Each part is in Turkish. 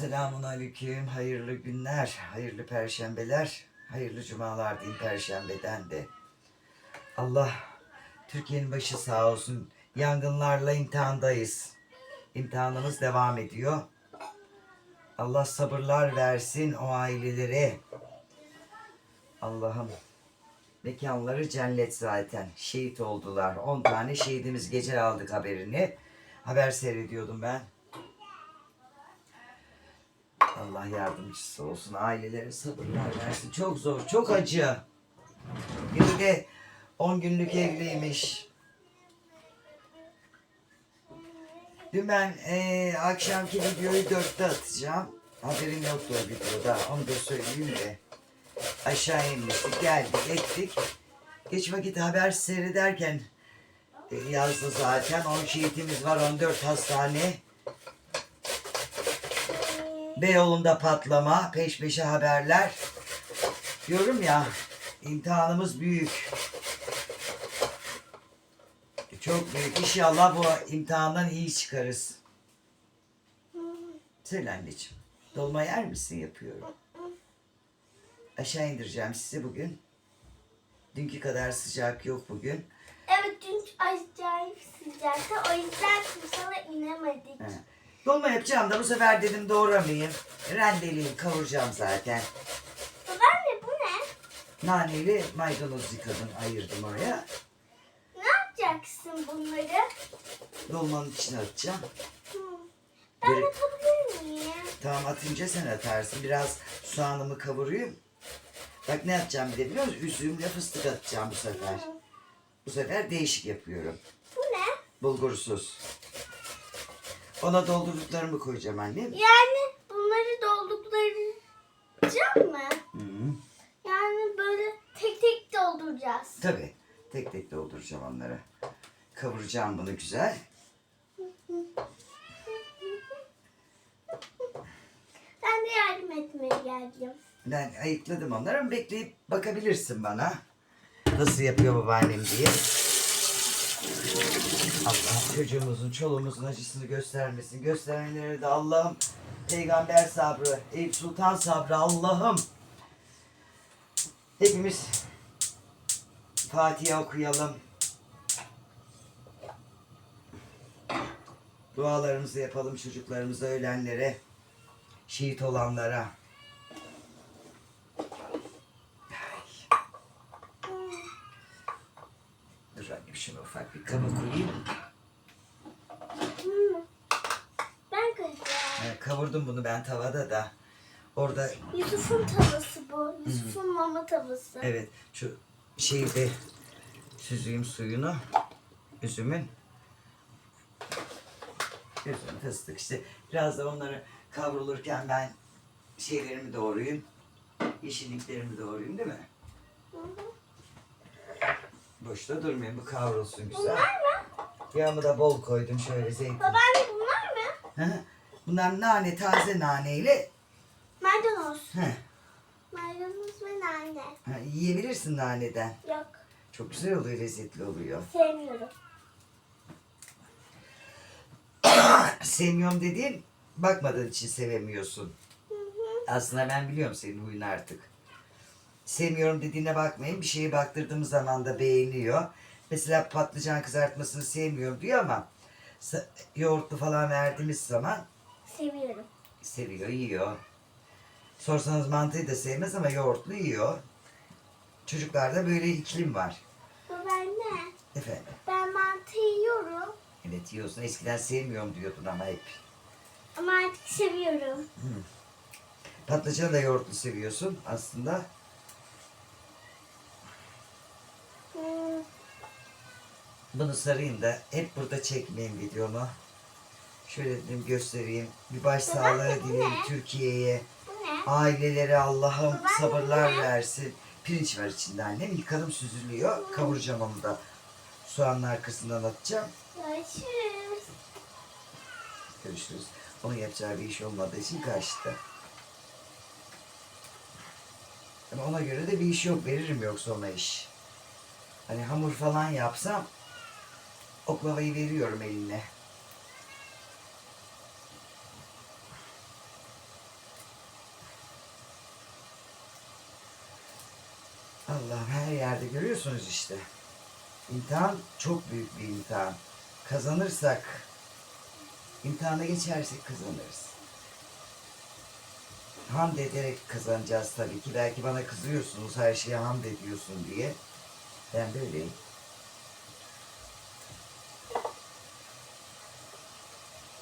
Selamun aleyküm, hayırlı günler, hayırlı perşembeler, hayırlı cumalar diyeyim perşembeden de. Allah Türkiye'nin başı sağ olsun. Yangınlarla imtihandayız. İmtihanımız devam ediyor. Allah sabırlar versin o ailelere. Allah'ım mekanları cennet zaten. Şehit oldular. 10 tane şehidimiz gece aldık haberini. Haber seyrediyordum ben. Allah yardımcısı olsun. Ailelere sabırlar versin. Çok zor, çok acı. Biri de 10 günlük evliymiş. Dün ben eee, akşamki videoyu dörtte atacağım. Haberim yoktu o videoda. Onu da söyleyeyim de. Aşağı inmiştik, geldik, ettik. Geç vakit haber seyrederken e, yazdı zaten. 10 şehitimiz var, 14 hastane. Beyoğlu'nda patlama, peş peşe haberler. Diyorum ya, imtihanımız büyük. Çok büyük. İnşallah bu imtihandan iyi çıkarız. Söyle anneciğim. Dolma yer misin yapıyorum. Aşağı indireceğim sizi bugün. Dünkü kadar sıcak yok bugün. Evet dün acayip sıcaktı. O yüzden kumsala inemedik. He. Dolma yapacağım da bu sefer dedim doğramayayım. Rendeleyeyim, kavuracağım zaten. Babaanne bu ne? Naneli maydanoz yıkadım, ayırdım oraya. Ne yapacaksın bunları? Dolmanın içine atacağım. Hı. Ben Gerek- atabilir miyim? Tamam atınca sen atarsın. Biraz soğanımı kavurayım. Bak ne yapacağım bir de biliyor musun? Üzümle fıstık atacağım bu sefer. Bu sefer değişik yapıyorum. Bu ne? Bulgursuz. Ona doldurduklarımı koyacağım annem. Yani bunları dolduklaracak mı? Hı -hı. Yani böyle tek tek dolduracağız. Tabii. Tek tek dolduracağım onları. Kavuracağım bunu güzel. Ben de yardım etmeye geldim. Ben ayıkladım onları ama bekleyip bakabilirsin bana. Nasıl yapıyor babaannem diye. Çocuğumuzun, çoluğumuzun acısını göstermesin. Gösterenlere de Allah'ım peygamber sabrı, Eyüp Sultan sabrı Allah'ım. Hepimiz Fatiha okuyalım. Dualarımızı yapalım çocuklarımıza, ölenlere, şehit olanlara. Dur annem şunu ufak bir kaba koyayım. Hmm. Ben koyacağım. Kavurdum bunu ben tavada da. Orada Yusuf'un tavası bu. Yusuf'un mama tavası. evet şu şeyde süzeyim suyunu. Üzümün. Üzüm fıstık işte. Biraz da onları kavrulurken ben şeylerimi doğrayayım. Yeşilliklerimi doğrayayım değil mi? Hı hı. Boşta durmayayım bu kavrulsun güzel. Bunlar mı? Yağımı da bol koydum şöyle zeytin. Babaanne bunlar mı? Hı. Bunlar nane taze naneyle Maydanoz. Heh, Maydanoz ve nane. ha, yiyebilirsin naneden. Yok. Çok güzel oluyor, lezzetli oluyor. Sevmiyorum. Sevmiyorum dediğin bakmadığın için sevemiyorsun. Aslında ben biliyorum senin huyunu artık. Sevmiyorum dediğine bakmayın. Bir şeye baktırdığımız zaman da beğeniyor. Mesela patlıcan kızartmasını sevmiyorum diyor ama sa- yoğurtlu falan verdiğimiz zaman Seviyorum. seviyor, yiyor. Sorsanız mantıyı da sevmez ama yoğurtlu yiyor. Çocuklarda böyle iklim var. Babaanne Efendim. ben mantı yiyorum. Evet yiyorsun. Eskiden sevmiyorum diyordun ama hep. Ama artık seviyorum. Patlıcanı da yoğurtlu seviyorsun aslında. Hmm. Bunu sarayım da hep burada çekmeyeyim videomu. Şöyle dedim göstereyim. Bir baş sağlığı dileyim? Türkiye'ye. Ailelere Allah'ım sabırlar versin. Pirinç var içinde annem. Yıkadım süzülüyor. Kavuracağım onu da. Soğanın arkasından atacağım. Görüşürüz. Görüşürüz. Onun yapacağı bir iş olmadığı için kaçtı. Ama ona göre de bir iş yok. Veririm yoksa ona iş. Hani hamur falan yapsam oklavayı veriyorum eline. Allah'ım her yerde görüyorsunuz işte. İmtihan çok büyük bir imtihan. Kazanırsak, imtihana geçersek kazanırız. Hamd ederek kazanacağız tabii ki. Belki bana kızıyorsunuz her şeye hamd ediyorsun diye. Ben böyleyim.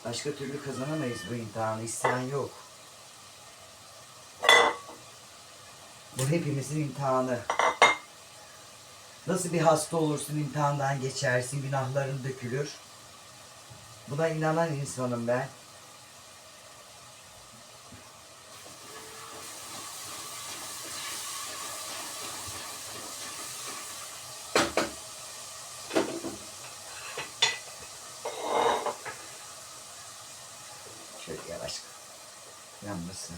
Başka türlü kazanamayız bu imtihanı. İsteyen yok. Bu hepimizin imtihanı. Nasıl bir hasta olursun imtihandan geçersin, günahların dökülür. Buna inanan insanım ben. Şöyle yavaş yanmasın.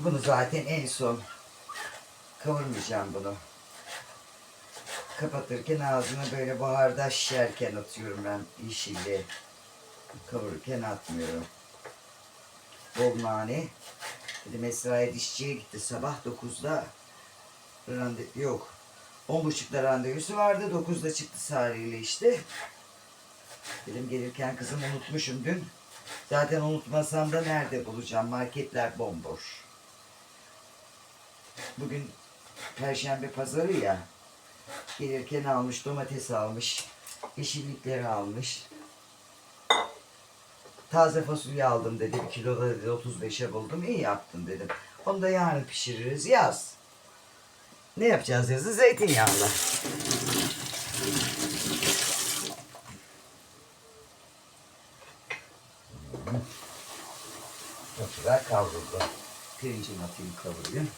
Bunu zaten en son kavurmayacağım bunu. Kapatırken ağzına böyle buharda şişerken atıyorum ben yeşilli. Kavururken atmıyorum. Bol nane. Dedim Esra'ya dişçiye gitti sabah 9'da. Randevu yok. 10.30'da randevusu vardı. 9'da çıktı Sari ile işte. Dedim gelirken kızım unutmuşum dün. Zaten unutmasam da nerede bulacağım? Marketler bomboş. Bugün Perşembe pazarı ya. Gelirken almış, domates almış, yeşillikleri almış. Taze fasulye aldım dedi. Bir kiloda dedi 35'e buldum. İyi yaptın dedim. Onu da yarın pişiririz. Yaz. Ne yapacağız yazın? Zeytinyağlı. Güzel kavruldu. Pirincini atayım kavurayım.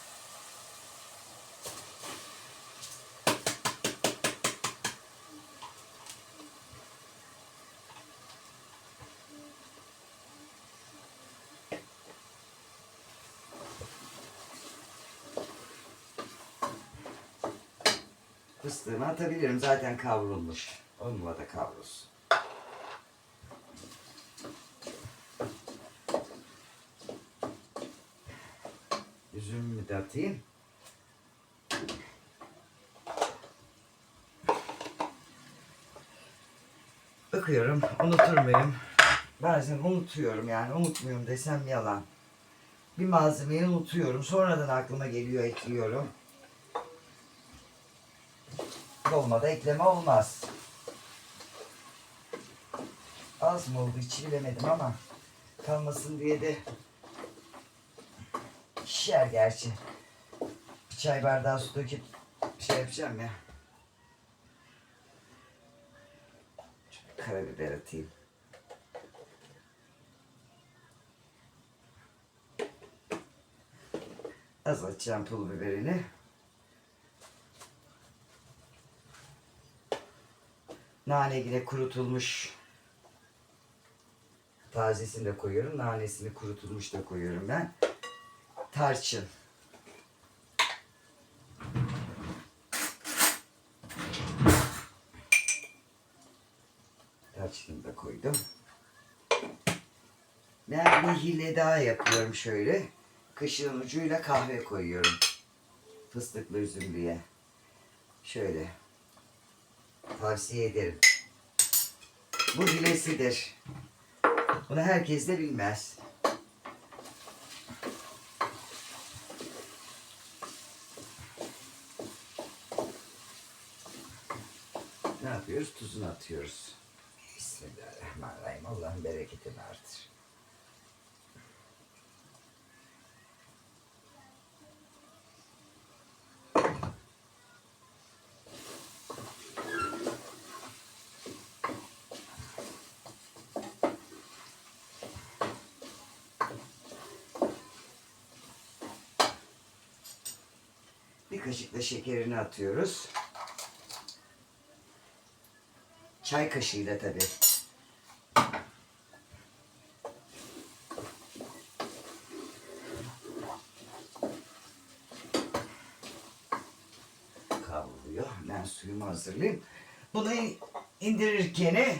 Fıstığımı atabilirim. Zaten kavrulmuş. Onunla da kavrulsun. Üzümümü de atayım. Bakıyorum, unutur muyum? Bazen unutuyorum yani, unutmuyorum desem yalan. Bir malzemeyi unutuyorum, sonradan aklıma geliyor, ekliyorum. Dolmada ekleme olmaz. Az mı oldu hiç bilemedim ama kalmasın diye de şişer gerçi. Bir çay bardağı su döküp şey yapacağım ya. Şöyle karabiber atayım. Az atacağım pul biberini. Nane yine kurutulmuş. Tazesini de koyuyorum. Nanesini kurutulmuş da koyuyorum ben. Tarçın. Tarçını da koydum. Ben bir hile daha yapıyorum şöyle. Kaşığın ucuyla kahve koyuyorum. Fıstıklı üzümlüye. Şöyle. Tavsiye ederim. Bu hilesidir. Bunu herkes de bilmez. Ne yapıyoruz? Tuzunu atıyoruz. Bismillahirrahmanirrahim. Allah'ın bereketini artır. Bir kaşık da şekerini atıyoruz. Çay kaşığıyla tabii. Kavruluyor. Ben suyumu hazırlayayım. Bunu indirirken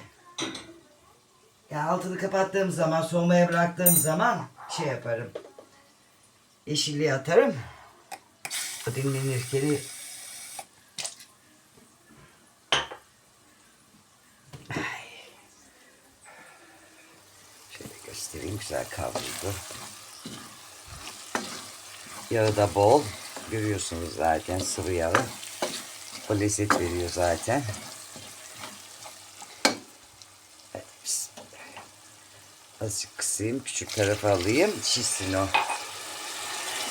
yani altını kapattığım zaman, soğumaya bıraktığım zaman şey yaparım. Yeşilliği atarım. Dinlenirken. Şöyle göstereyim güzel kavruldu. Yağı da bol. Görüyorsunuz zaten sıvı yağı. O lezzet veriyor zaten. Azıcık kısayım. Küçük tarafa alayım. Şişsin o.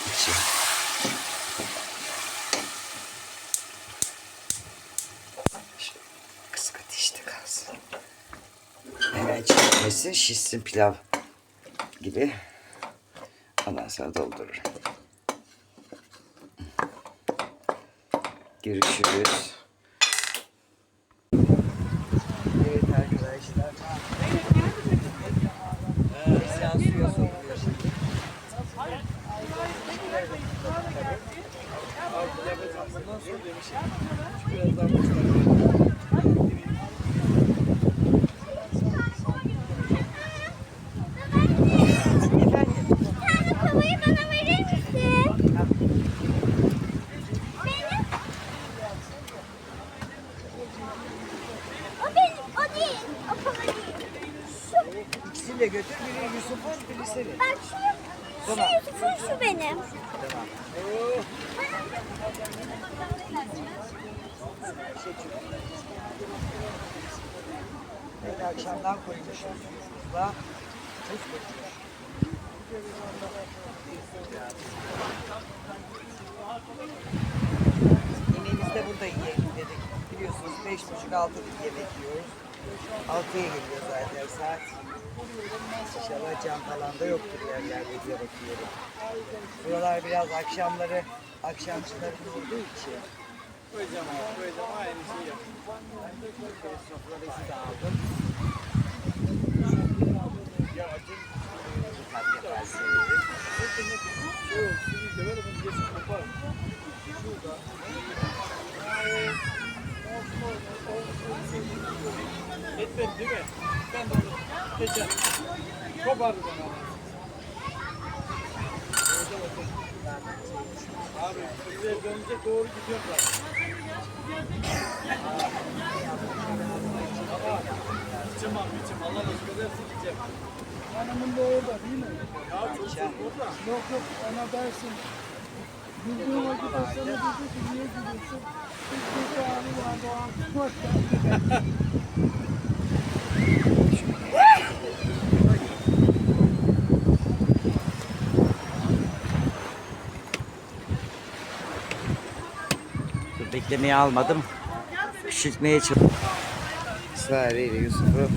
içi. Şöyle kısık ateşte kalsın. Çekmesin. Şişsin pilav gibi. Ondan sonra doldururum. Görüşürüz. Evet arkadaşlar. Sen suya sokuluyor şimdi. Efendim? Bir tane kovayı bana verir misin? Benim. O benim, o değil. O kova değil. Şu, İkisini de götür. Biri Yusuf'un, biri senin. bak şu Yusuf'un şu benim. Evet, akşamdan koymuşuz. Buzluğa. Tuz koymuş. Yemeğimizde burada yiyelim dedik. Biliyorsunuz beş buçuk altı yemek yiyoruz. Altıya geliyor zaten saat. İnşallah cam falan da yoktur yerlerde diye bakıyorum. Buralar biraz akşamları akşamçıların olduğu için. Abi, koyacağım. Aynı şeyi yap. Sofrası da aldım. Ufak yapar severim. Yok, sizi de geçip kopar. Etmedi değil mi? Ben de onu geçen kopardı bana. Abi, size dönünce doğru gidiyorum zaten. Ama içim abi, içim. Allah nasip ederse gideceğim. Hanımın da orada değil mi? Ya çok burada. Yok yok ona dersin. Bildiğin vakit o sana dedi ki niye gidiyorsun? Biz bir anı vardı o an tutmak Beklemeye almadım. Küçültmeye çalıştım. Sare ile Yusuf'u.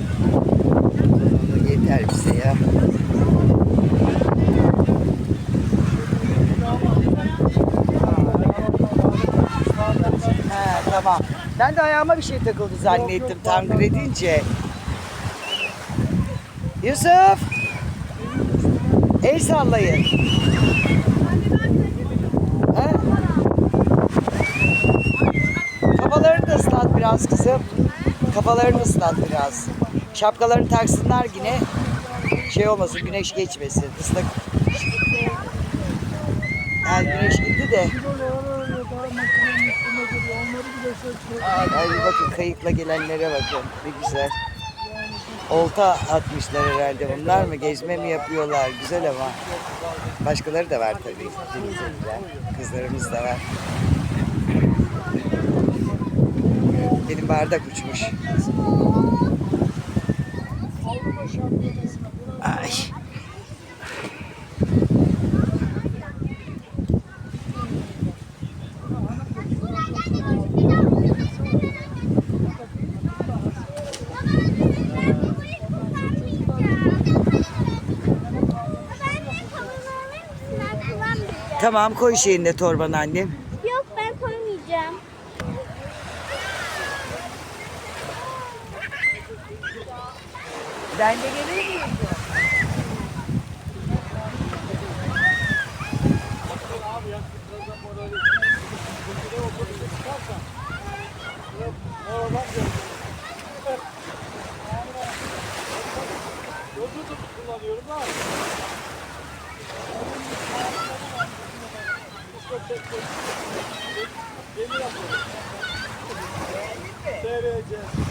Yeter bize ya. Ha, tamam. Ben de ayağıma bir şey takıldı zannettim tamir edince. Yusuf! El sallayın. Ha? Kafalarını da ıslat biraz kızım. Kafalarını ıslat biraz. Şapkalarını taksınlar yine. Şey olmasın, güneş geçmesin. Islak. Yani güneş gitti de. Ay bakın kayıkla gelenlere bakın. Ne güzel. Olta atmışlar herhalde bunlar mı? Gezme mi yapıyorlar? Güzel ama. Başkaları da var tabii. Kızlarımız da var. Benim bardak uçmuş. Ay. Tamam koy şeyini de torbanı annem. Yok ben koymayacağım. Ben de gelir miyim? Kullanıyorum da. Yeni yapıyorum. Seyredeceğiz.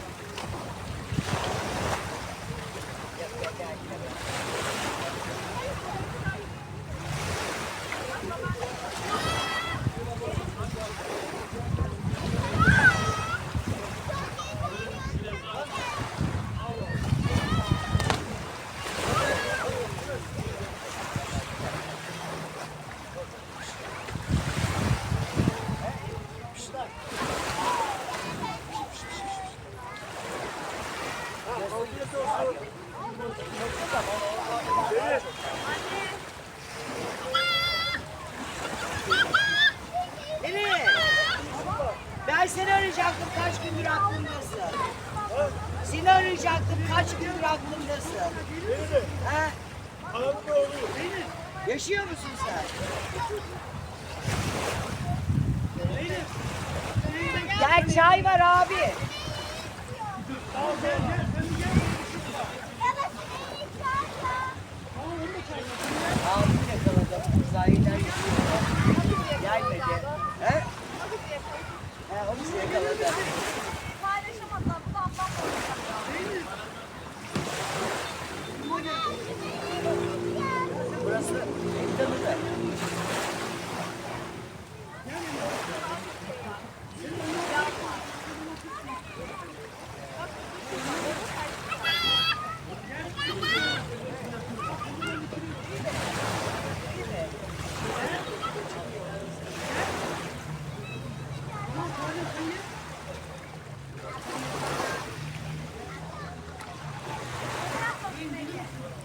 Ben seni arayacaktım kaç gündür aklımdasın. Seni arayacaktım kaç gündür aklımdasın. Beni de. Ha? Anamın oğluyum. Yaşıyor musun sen? Gel çay var abi. Abi yakaladım. Zahiden Gelmedi. He? He, onu yakaladı.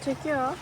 Çekiyor.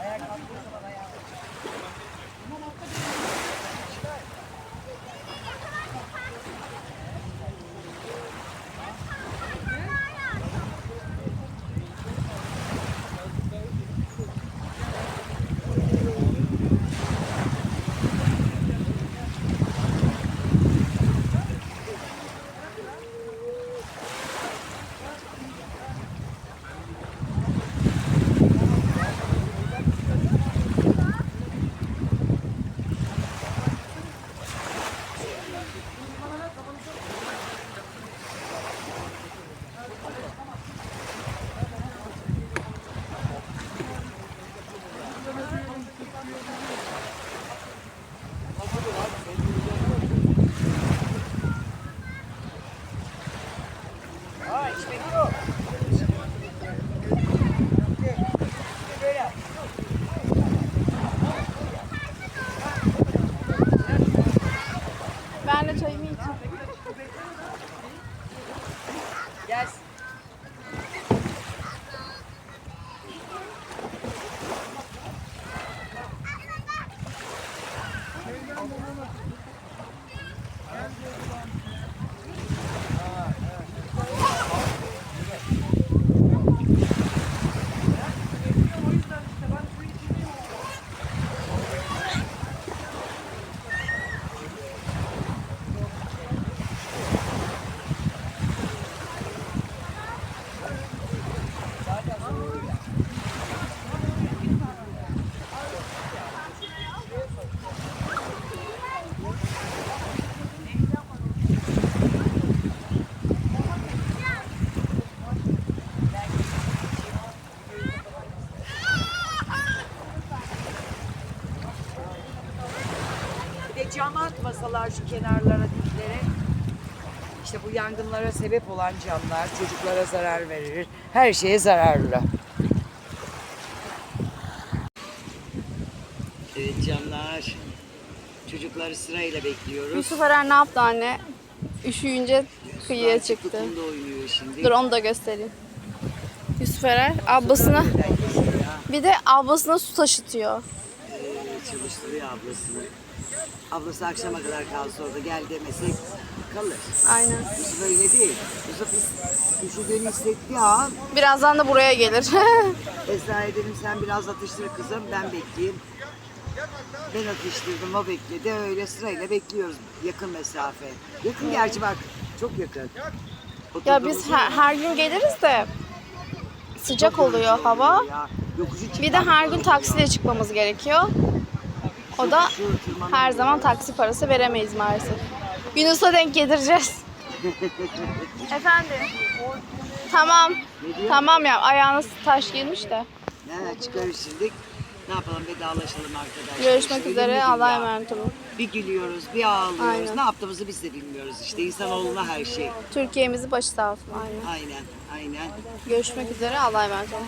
Ayak kalktığı zaman ayağı. Bunun hakkı atmasalar şu kenarlara diplere. İşte bu yangınlara sebep olan camlar çocuklara zarar verir. Her şeye zararlı. Evet camlar. Çocukları sırayla bekliyoruz. Yusuf Eren ne yaptı anne? Üşüyünce kıyıya çıktı. Kumda oynuyor şimdi. Dur onu da göstereyim. Yusuf Eren ablasına bir de ablasına su taşıtıyor. Ee, çalıştırıyor ablasını. Ablası akşama kadar kalsa orada gel demesek kalır. Aynen. Yusuf öyle değil. Yusuf üşüdüğünü hissettiği an Birazdan da buraya gelir. Esra'ya dedim sen biraz atıştır kızım ben bekleyeyim. Ben atıştırdım o bekledi öyle sırayla bekliyoruz yakın mesafe. Yakın gerçi bak çok yakın. ya biz her, her gün geliriz de sıcak oluyor hava. ya. Bir de her gün taksiyle çıkmamız gerekiyor. O da her zaman taksi parası veremeyiz maalesef. Yunus'a denk getireceğiz. Efendim. Tamam. Tamam ya ayağına taş girmiş de. Ne çıkarız şimdi. Ne yapalım vedalaşalım arkadaşlar. Görüşmek İşte üzere. Allah'a emanet olun. Bir gülüyoruz, bir ağlıyoruz. Aynen. Ne yaptığımızı biz de bilmiyoruz işte. İnsanoğluna her şey. Türkiye'mizi başı sağ olsun. Aynen. Aynen, aynen. Görüşmek üzere. Allah'a emanet olun.